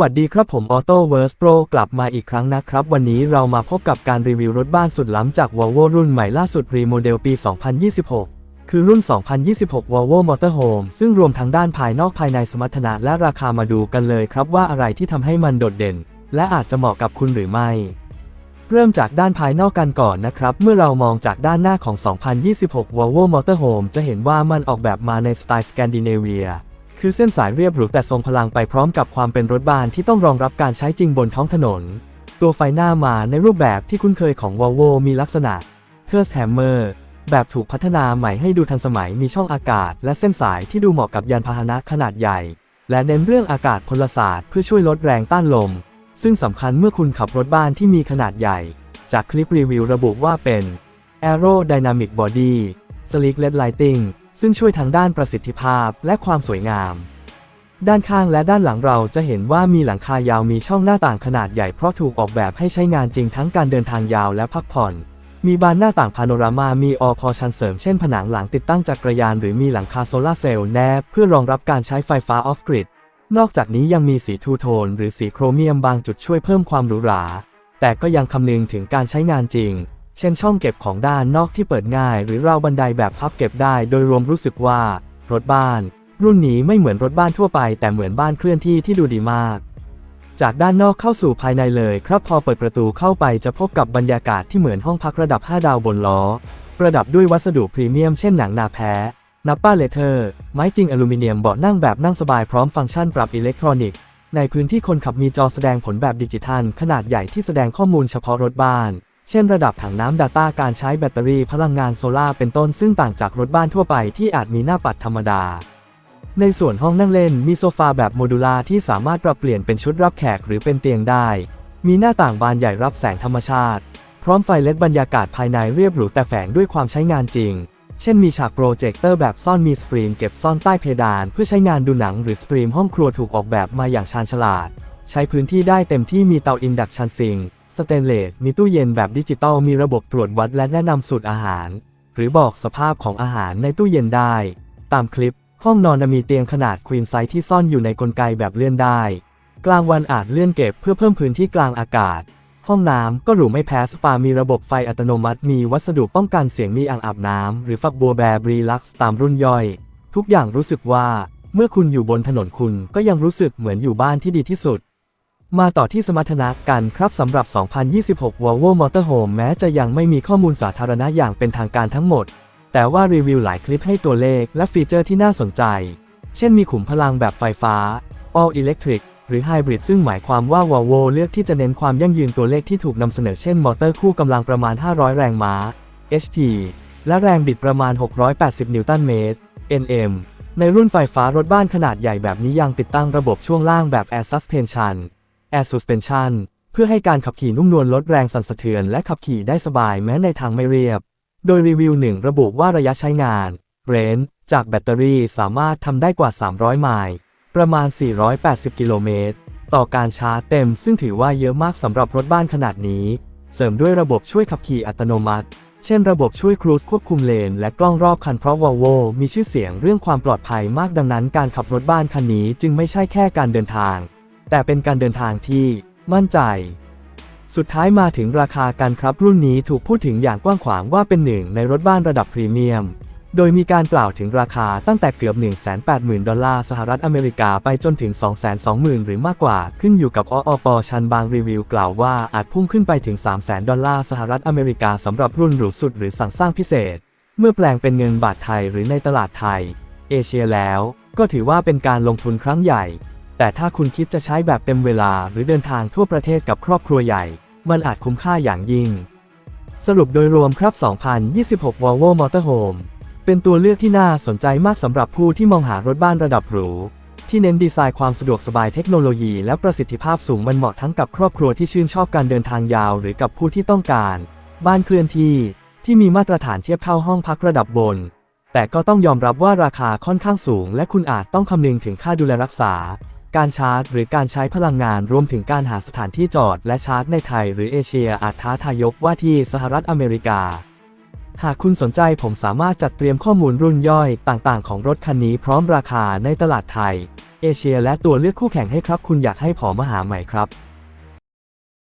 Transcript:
วัสดีครับผม Auto w o r s Pro กลับมาอีกครั้งนะครับ วันนี้เรามาพบกับการรีวิวรถบ้านสุดล้ำจาก Volvo รุ่นใหม่ล่าสุดรีโมเดลปี 2026 คือรุ่น 2026 Volvo Motorhome ซึ่งรวมทั้งด้านภายนอกภายในสมรรถนะและราคามาดูกันเลยครับว่าอะไรที่ทำให้มันโดดเด่น และอาจจะเหมาะกับคุณหรือไม่ เริ่มจากด้านภายนอกกันก่อนนะครับ เมื่อเรามองจากด้านหน้าของ 2026 Volvo Motorhome จะเห็นว่ามันออกแบบมาในสไตล์สแกนดิเนเวีย คือเส้นสายเรียบหรูแต่ทรงพลังไปพร้อมกับความเป็นรถบ้านที่ต้องรองรับการใช้จริงบนท้องถนน ตัวไฟหน้ามาในรูปแบบที่คุ้นเคยของ Volvo มีลักษณะเทอร์สแฮมเมอร์แบบถูกพัฒนาใหม่ให้ดูทันสมัยมีช่องอากาศ และเส้นสายที่ดูเหมาะกับยานพาหนะขนาดใหญ่ และเน้นเรื่องอากาศพลศาสตร์เพื่อช่วยลดแรงต้านลม ซึ่งสำคัญเมื่อคุณขับรถบ้านที่มีขนาดใหญ่ จากคลิปรีวิวระบุว่าเป็น Aerodynamic Body Sleek LED Lighting ซึ่งช่วยทางด้านประสิทธิภาพและความสวยงาม ด้านข้างและด้านหลังเราจะเห็นว่ามีหลังคายาวมีช่องหน้าต่างขนาดใหญ่เพราะถูกออกแบบให้ใช้งานจริงทั้งการเดินทางยาวและพักผ่อน มีบานหน้าต่างพาโนรามามีอพอชันเสริมเช่นผนังหลังติดตั้งจักรยานหรือมีหลังคาโซลาร์เซลล์แนบเพื่อรองรับการใช้ไฟฟ้าออฟกริดนอกจากนี้ยังมีสีทูโทนหรือสีโครเมียมบางจุดช่วยเพิ่มความหรูหรา แต่ก็ยังคำนึงถึงการใช้งานจริง ช่นช่องเก็บของด้านนอกที่เปิดง่าย หรือราวบันไดแบบพับเก็บได้ โดยรวมรู้สึกว่า รถบ้าน รุ่นนี้ไม่เหมือนรถบ้านทั่วไป แต่เหมือนบ้านเคลื่อนที่ที่ดูดีมาก จากด้านนอกเข้าสู่ภายในเลย ครับพอเปิดประตูเข้าไปจะพบกับบรรยากาศที่เหมือนห้องพักระดับ 5 ดาวบนล้อ ประดับด้วยวัสดุพรีเมียมเช่นหนังนาแพ้นับป้าเลเทอร์ ไม้จริงอลูมิเนียมเบาะนั่งแบบนั่งสบายพร้อมฟังก์ชันปรับอิเล็กทรอนิกส์ ในพื้นที่คนขับมีจอแสดงผลแบบดิจิทัล ขนาดใหญ่ที่แสดงข้อมูลเฉพาะรถบ้าน เช่นระดับถังน้ำ Data การใช้แบตเตอรี่พลังงานโซลาร์เป็นต้นซึ่งต่างจากรถบ้านทั่วไปที่อาจมีหน้าปัดธรรมดา ในส่วนห้องนั่งเล่นมีโซฟาแบบโมดูลาที่สามารถปรับเปลี่ยนเป็นชุดรับแขกหรือเป็นเตียงได้ มีหน้าต่างบานใหญ่รับแสงธรรมชาติ พร้อมไฟเลดบรรยากาศภายในเรียบหรูแต่แฝงด้วยความใช้งานจริง เช่นมีฉากโปรเจคเตอร์แบบซ่อนมีสกรีนเก็บซ่อนใต้เพดาน เพื่อใช้งานดูหนังหรือสตรีมห้องครัวถูกออกแบบมาอย่างชาญฉลาด ใช้พื้นที่ได้เต็มที่มีเตาอินดักชันซิง สเตนเลสมีตู้เย็นแบบดิจิตอลมีระบบตรวจวัดและแนะนำสูตรอาหาร หรือบอกสภาพของอาหารในตู้เย็นได้ ตามคลิป ห้องนอนมีเตียงขนาดควีนไซส์ที่ซ่อนอยู่ในกลไกแบบเลื่อนได้ กลางวันอาจเลื่อนเก็บเพื่อเพิ่มพื้นที่กลางอากาศ ห้องน้ำก็หรูไม่แพ้สปา มีระบบไฟอัตโนมัติ มีวัสดุป้องกันเสียงมีอ่างอาบน้ำหรือฝักบัวแบบรีลักซ์ตามรุ่นย่อย ทุกอย่างรู้สึกว่า เมื่อคุณอยู่บนถนนคุณก็ยังรู้สึกเหมือนอยู่บ้านที่ดีที่สุด มาต่อที่สมรรถนะกันครับสำหรับ 2026 Volvo Motorhome แม้จะยังไม่มีข้อมูลสาธารณะอย่างเป็นทางการทั้งหมด แต่ว่ารีวิวหลายคลิปให้ตัวเลขและฟีเจอร์ที่น่าสนใจ เช่นมีขุมพลังแบบไฟฟ้า All Electric หรือ Hybrid ซึ่งหมายความว่า Volvo เลือกที่จะเน้นความยั่งยืนตัวเลขที่ถูกนำเสนอเช่นมอเตอร์คู่กำลังประมาณ 500 แรงม้า HP และแรงบิดประมาณ 680 นิวตันเมตร NM ในรุ่นไฟฟ้ารถบ้านขนาดใหญ่แบบนี้ยังติดตั้งระบบช่วงล่างแบบ Air Suspension Air Suspension เพื่อให้การขับขี่นุ่มนวลลดแรงสั่นสะเทือนและขับขี่ได้สบายแม้ในทางไม่เรียบ โดยรีวิวหนึ่งระบุว่าระยะใช้งาน เรนจากแบตเตอรี่สามารถทำได้กว่า 300 ไมล์ ประมาณ 480 กิโลเมตร ต่อการชาร์จเต็ม ซึ่งถือว่าเยอะมากสำหรับรถบ้านขนาดนี้ เสริมด้วยระบบช่วยขับขี่อัตโนมัติ เช่นระบบช่วยครูซควบคุมเลน และกล้องรอบคันเพราะ Volvo มีชื่อเสียงเรื่องความปลอดภัยมากดังนั้นการขับรถบ้านคันนี้จึงไม่ใช่แค่การเดินทาง แต่เป็นการเดินทางที่มั่นใจ สุดท้ายมาถึงราคากันครับรุ่นนี้ถูกพูดถึงอย่างกว้างขวางว่าเป็นหนึ่งในรถบ้านระดับพรีเมียม โดยมีการกล่าวถึงราคาตั้งแต่เกือบ 180,000 ดอลลาร์สหรัฐอเมริกาไปจนถึง 220,000 หรือมากกว่า ขึ้นอยู่กับออปชันบางรีวิวกล่าวว่าอาจพุ่งขึ้นไปถึง 300,000 ดอลลาร์สหรัฐอเมริกาสำหรับรุ่นหรูสุดหรือสั่งสร้างพิเศษ เมื่อแปลงเป็นเงินบาทไทยหรือในตลาดไทย เอเชียแล้ว ก็ถือว่าเป็นการลงทุนครั้งใหญ่ แต่ถ้าคุณคิดจะใช้แบบเต็มเวลาหรือเดินทางทั่วประเทศกับครอบครัวใหญ่ มันอาจคุ้มค่าอย่างยิ่ง สรุปโดยรวมครับ 2026 Volvo Motorhome เป็นตัวเลือกที่น่าสนใจมากสำหรับผู้ที่มองหารถบ้านระดับหรู ที่เน้นดีไซน์ความสะดวกสบายเทคโนโลยีและประสิทธิภาพสูงมันเหมาะทั้งกับครอบครัวที่ชื่นชอบการเดินทางยาว หรือกับผู้ที่ต้องการ บ้านเคลื่อนที่ ที่มีมาตรฐานเทียบเท่าห้องพักระดับบน แต่ก็ต้องยอมรับว่าราคาค่อนข้างสูง และคุณอาจต้องคำนึงถึงค่าดูแลรักษา การชาร์จ หรือการใช้พลังงานรวมถึงการหาสถานที่จอดและชาร์จในไทยหรือเอเชียอาจท้าทายยกว่าที่สหรัฐอเมริกา หากคุณสนใจผมสามารถจัดเตรียมข้อมูลรุ่นย่อยต่างๆ ของรถคันนี้พร้อมราคาในตลาดไทย เอเชียและตัวเลือกคู่แข่งให้ครับ คุณอยากให้ผมมาหาใหม่ครับ